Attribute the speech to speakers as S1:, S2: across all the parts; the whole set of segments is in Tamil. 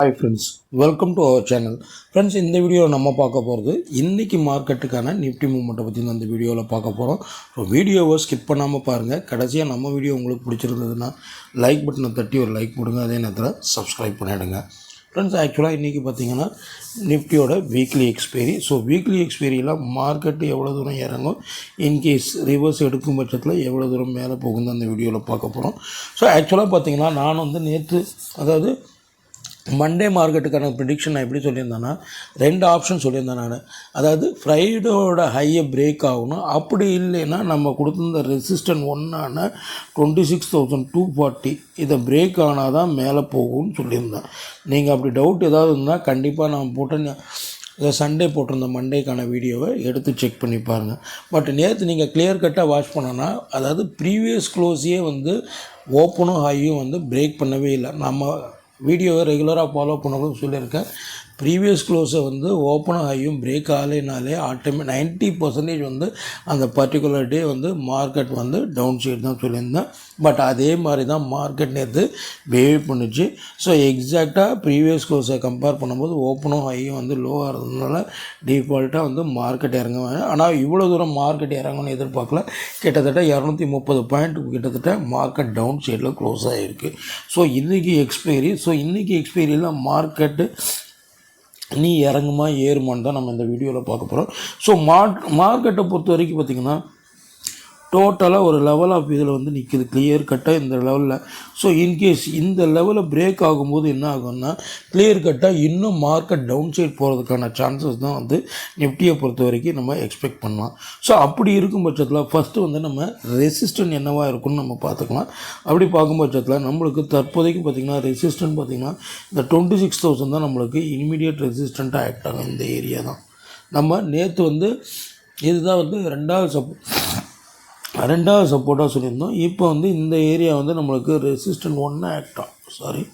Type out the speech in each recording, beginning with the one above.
S1: Hi friends welcome to our channel friends இந்த வீடியோவில் நம்ம பார்க்க போகிறது இன்றைக்கி மார்க்கெட்டுக்கான நிஃப்டி மூமெண்ட்டை பற்றி தான் இந்த வீடியோவில் பார்க்க போகிறோம் ஸோ வீடியோவை ஸ்கிப் பண்ணாமல் பாருங்கள் கடைசியாக நம்ம வீடியோ உங்களுக்கு பிடிச்சிருந்ததுன்னா லைக் பட்டனை தட்டி ஒரு லைக் போடுங்க. அதே நேரத்தில் சப்ஸ்கிரைப் பண்ணிவிடுங்க ஃப்ரெண்ட்ஸ் ஆக்சுவலாக இன்றைக்கி பார்த்தீங்கன்னா நிஃப்டியோட வீக்லி எக்ஸ்பைரி ஸோ வீக்லி எக்ஸ்பைரியில் மார்க்கெட்டு எவ்வளோ தூரம் இறங்கும்? இன்கேஸ் ரிவர்ஸ் எடுக்கும் பட்சத்தில் எவ்வளோ தூரம் மேலே போகுதுன்னு அந்த வீடியோவில் பார்க்க போகிறோம் ஸோ ஆக்சுவலாக பார்த்தீங்கன்னா நான் வந்து நேற்று அதாவது மண்டே மார்க்கெட்டுக்கான ப்ரிடிக்ஷன் நான் எப்படி சொல்லியிருந்தேன்னா ரெண்டு ஆப்ஷன் சொல்லியிருந்தேன் நான். அதாவது ஃப்ரைடோட ஹையை பிரேக் ஆகணும். அப்படி இல்லைன்னா நம்ம கொடுத்துருந்த resistance ஒன்னான twenty six thousand two forty இதை பிரேக் ஆனால் தான் மேலே போகும்னு சொல்லியிருந்தேன். நீங்கள் அப்படி டவுட் ஏதாவது இருந்தால் கண்டிப்பாக நான் போட்ட இதை சண்டே போட்டிருந்த மண்டேக்கான வீடியோவை எடுத்து செக் பண்ணி பாருங்கள் பட் நேற்று நீங்கள் கிளியர் கட்டாக வாட்ச் பண்ணோன்னா அதாவது ப்ரீவியஸ் க்ளோஸையே வந்து ஓப்பனும் ஹையும் வந்து பிரேக் பண்ணவே இல்லை. நம்ம வீடியோவை ரெகுலராக ஃபாலோ பண்ணணும்னு சொல்லியிருக்கேன். ப்ரீவியஸ் க்ளோஸை வந்து ஓப்பன் ஆகியும் பிரேக் ஆகலைனாலே ஆட்டோமே நைன்ட்டி பர்சன்டேஜ் வந்து அந்த பர்டிகுலர் டே வந்து மார்க்கெட் வந்து டவுன் சைடு தான் சொல்லியிருந்தேன். பட் அதே மாதிரி தான் மார்க்கெட் நேற்று பிஹேவ் பண்ணுச்சு. ஸோ எக்ஸாக்டாக ப்ரீவியஸ் க்ளோஸை கம்பேர் பண்ணும்போது ஓப்பனும் ஹையும் வந்து லோவாக இருந்ததுனால டிஃபால்ட்டாக வந்து மார்க்கெட் இறங்குவாங்க. ஆனால் இவ்வளோ தூரம் மார்க்கெட் இறங்கணும்னு எதிர்பார்க்கல. கிட்டத்தட்ட இரநூத்தி முப்பது பாயிண்ட் கிட்டத்தட்ட மார்க்கெட் டவுன் சைடில் க்ளோஸ் ஆகிருக்கு ஸோ இன்றைக்கி எக்ஸ்பைரி ஸோ இன்றைக்கி எக்ஸ்பைரியில் மார்க்கெட்டு நீ இறங்குமா ஏறுமான்னு தான் நம்ம இந்த வீடியோவில் பார்க்க போகிறோம் ஸோ மார்க் மார்க்கெட்டை பொறுத்த வரைக்கும் பார்த்திங்கன்னா டோட்டலாக ஒரு லெவல் ஆஃப் இதில் வந்து நிற்கிது கிளியர் கட்டாக இந்த லெவலில் ஸோ இன்கேஸ் இந்த லெவலில் பிரேக் ஆகும்போது என்ன ஆகும்னா கிளியர் கட்டாக இன்னும் மார்க்கெட் டவுன் சைட் போகிறதுக்கான சான்சஸ் தான் வந்து நிஃப்டியை பொறுத்த வரைக்கும் நம்ம எக்ஸ்பெக்ட் பண்ணலாம். ஸோ அப்படி இருக்கும் பட்சத்தில் ஃபஸ்ட்டு வந்து நம்ம ரெசிஸ்டன்ட் என்னவாக இருக்கும்னு நம்ம பார்த்துக்கலாம். அப்படி பார்க்கும் பட்சத்தில் நம்மளுக்கு தற்போதைக்கு பார்த்திங்கன்னா ரெசிஸ்டன்ட் பார்த்திங்கன்னா இந்த டுவெண்ட்டி சிக்ஸ் தௌசண்ட் தான் நம்மளுக்கு இமீடியட் ரெசிஸ்டண்ட்டாக ஆக்ட் ஆகும் இந்த ஏரியா தான். நம்ம நேற்று வந்து இதுதான் வந்து ரெண்டாவது சப்போ ரெண்டாவது சப்போர்ட்டாக சொல்லியிருந்தோம். இப்போ வந்து இந்த ஏரியா வந்து நம்மளுக்கு ரெசிஸ்டன்ட் ஒன்று ஆக்ட் ஆகும். சாரி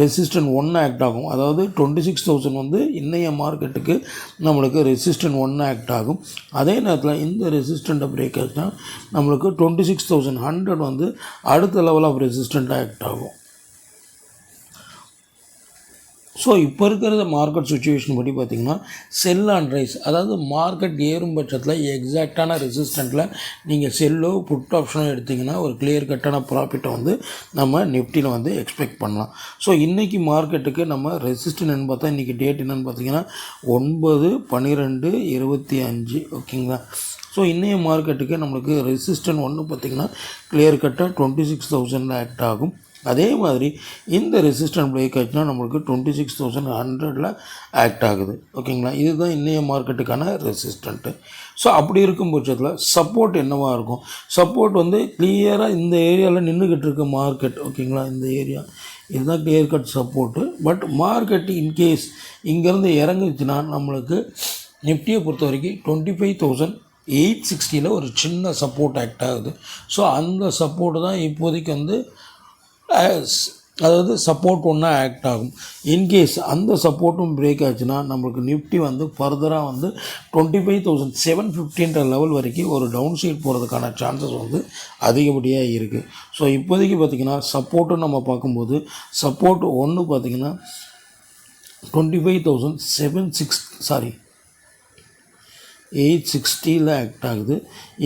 S1: ரெசிஸ்டன்ட் ஒன்று ஆக்ட் ஆகும். அதாவது டுவெண்ட்டி சிக்ஸ் தௌசண்ட் வந்து இன்றைய மார்க்கெட்டுக்கு நம்மளுக்கு ரெசிஸ்டன்ட் ஒன்று ஆக்ட் ஆகும். அதே நேரத்தில் இந்த ரெசிஸ்டண்ட்டை பிரேக் ஆச்சுன்னா நம்மளுக்கு டுவெண்ட்டி சிக்ஸ் தௌசண்ட் ஹண்ட்ரட் வந்து அடுத்த லெவல் ஆஃப் ரெசிஸ்டண்ட்டாக ஆக்ட் ஆகும். ஸோ இப்போ இருக்கிற மார்க்கெட் சுச்சுவேஷன் படி பார்த்திங்கன்னா செல் அண்ட் ரைஸ் அதாவது மார்க்கெட் ஏறும் பட்சத்தில் எக்ஸாக்டான ரெசிஸ்டண்ட்டில் நீங்கள் செல்லோ புட் ஆப்ஷனோ எடுத்திங்கன்னா ஒரு கிளியர் கட்டான ப்ராஃபிட்டை வந்து நம்ம நிஃப்டியில் வந்து எக்ஸ்பெக்ட் பண்ணலாம். ஸோ இன்றைக்கி மார்க்கெட்டுக்கு நம்ம ரெசிஸ்டன் பார்த்தா இன்றைக்கி டேட் என்னென்னு பார்த்தீங்கன்னா ஒன்பது பன்னிரெண்டு இருபத்தி அஞ்சு ஓகேங்களா ஸோ இன்றைய மார்க்கெட்டுக்கு நம்மளுக்கு ரெசிஸ்டன்ட் ஒன்று பார்த்திங்கன்னா கிளியர் கட்டாக டுவெண்ட்டி சிக்ஸ் தௌசண்டில் ஆக்ட் ஆகும். அதே மாதிரி இந்த ரெசிஸ்டன்ட் பிரேக் ஆச்சுன்னா நம்மளுக்கு டுவெண்ட்டி சிக்ஸ் தௌசண்ட் ஹண்ட்ரடில் ஆக்ட் ஆகுது. ஓகேங்களா இதுதான் இன்றைய மார்க்கெட்டுக்கான ரெசிஸ்டண்ட்டு ஸோ அப்படி இருக்கும் பட்சத்தில் சப்போர்ட் என்னவாக இருக்கும்? சப்போர்ட் வந்து கிளியராக இந்த ஏரியாவில் நின்றுக்கிட்டு இருக்க மார்க்கெட் ஓகேங்களா இந்த ஏரியா இதுதான் clear cut support but market in case இங்கேருந்து இறங்குச்சுன்னா நம்மளுக்கு நிஃப்டியை பொறுத்த வரைக்கும் டுவெண்ட்டி ஃபைவ் தௌசண்ட் எயிட் சிக்ஸ்டியில் ஒரு சின்ன சப்போர்ட் ஆக்ட் ஆகுது. ஸோ அந்த சப்போர்ட்டு தான் இப்போதைக்கு வந்து அதாவது சப்போர்ட் ஒன்றா ஆக்ட் ஆகும். இன்கேஸ் அந்த சப்போர்ட்டும் பிரேக் ஆச்சுன்னா நம்மளுக்கு நிஃப்டி வந்து ஃபர்தராக வந்து டுவெண்ட்டி ஃபைவ் தௌசண்ட் செவன் ஃபிஃப்டின்ற லெவல் வரைக்கும் ஒரு டவுன் சைட் போகிறதுக்கான சான்சஸ் வந்து அதிகப்படியாக இருக்குது ஸோ இப்போதைக்கு பார்த்திங்கன்னா சப்போர்ட்டும் நம்ம பார்க்கும்போது சப்போர்ட் ஒன்று பார்த்திங்கன்னா twenty five thousand seven six sorry eight சிக்ஸ்டியில் act ஆகுது.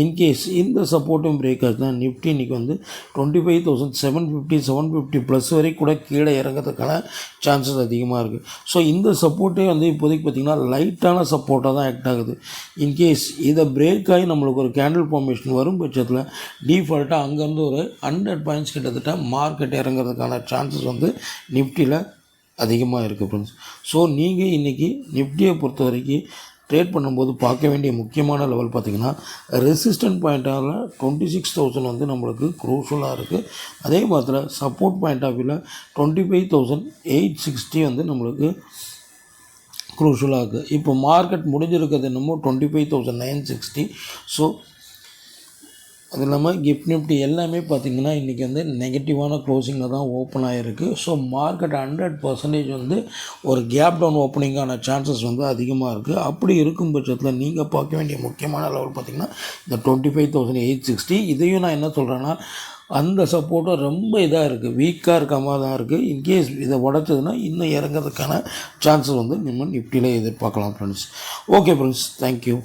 S1: இன்கேஸ் இந்த சப்போர்ட்டும் பிரேக் ஆகுதுன்னா நிஃப்டி இன்றைக்கி வந்து twenty five thousand seven fifty seven fifty plus வரைக்கும் கூட கீழே இறங்கிறதுக்கான சான்சஸ் அதிகமாக இருக்குது ஸோ இந்த சப்போர்ட்டே வந்து இப்போதைக்கு பார்த்திங்கன்னா லைட்டான சப்போர்ட்டாக தான் ஆக்ட் ஆகுது. இன்கேஸ் இதை பிரேக் ஆகி நம்மளுக்கு ஒரு கேண்டில் ஃபார்மேஷன் வரும் பட்சத்தில் டீஃபால்ட்டாக அங்கேருந்து ஒரு ஹண்ட்ரட் பாயிண்ட்ஸ் கிட்டத்தட்ட மார்க்கெட் இறங்கிறதுக்கான சான்சஸ் வந்து நிஃப்டியில் அதிகமாக இருக்குது ஃப்ரெண்ட்ஸ் ஸோ நீங்கள் இன்றைக்கி நிஃப்டியை பொறுத்த வரைக்கும் ட்ரேட் பண்ணும்போது பார்க்க வேண்டிய முக்கியமான லெவல் பார்த்திங்கன்னா ரெசிஸ்டன்ட் பாயிண்ட்டால் டுவெண்ட்டி சிக்ஸ் தௌசண்ட் வந்து நம்மளுக்கு குரூஷலாக இருக்குது அதே மாதிரி சப்போர்ட் பாயிண்ட் ஆஃப் வியூவில் twenty five thousand eight sixty வந்து நம்மளுக்கு குரூஷலாக இருக்குது இப்போ மார்க்கெட் முடிஞ்சிருக்கிறது என்னமோ twenty five thousand nine sixty so அது இல்லாமல் கிஃப்ட் நிஃப்டி எல்லாமே பார்த்திங்கன்னா இன்றைக்கி வந்து நெகட்டிவான க்ளோசிங்கில் தான் ஓப்பன் ஆகிருக்கு ஸோ மார்க்கெட் ஹண்ட்ரட் பர்சன்டேஜ் வந்து ஒரு கேப் டவுன் ஓப்பனிங்கான சான்சஸ் வந்து அதிகமாக இருக்குது அப்படி இருக்கும் பட்சத்தில் நீங்கள் பார்க்க வேண்டிய முக்கியமான லெவல் பார்த்திங்கன்னா இந்த twenty five thousand eight sixty இதையும் நான் என்ன சொல்கிறேன்னா அந்த சப்போர்ட்டும் ரொம்ப இதாக இருக்குது வீக்காக இருக்க மாதிரி தான் இருக்குது இன்கேஸ் இதை உடச்சதுன்னா இன்னும் இறங்கிறதுக்கான சான்சஸ் வந்து நம்ம நிஃப்டியில் எதிர்பார்க்கலாம் ஃப்ரெண்ட்ஸ் ஓகே ஃப்ரெண்ட்ஸ் தேங்க்யூ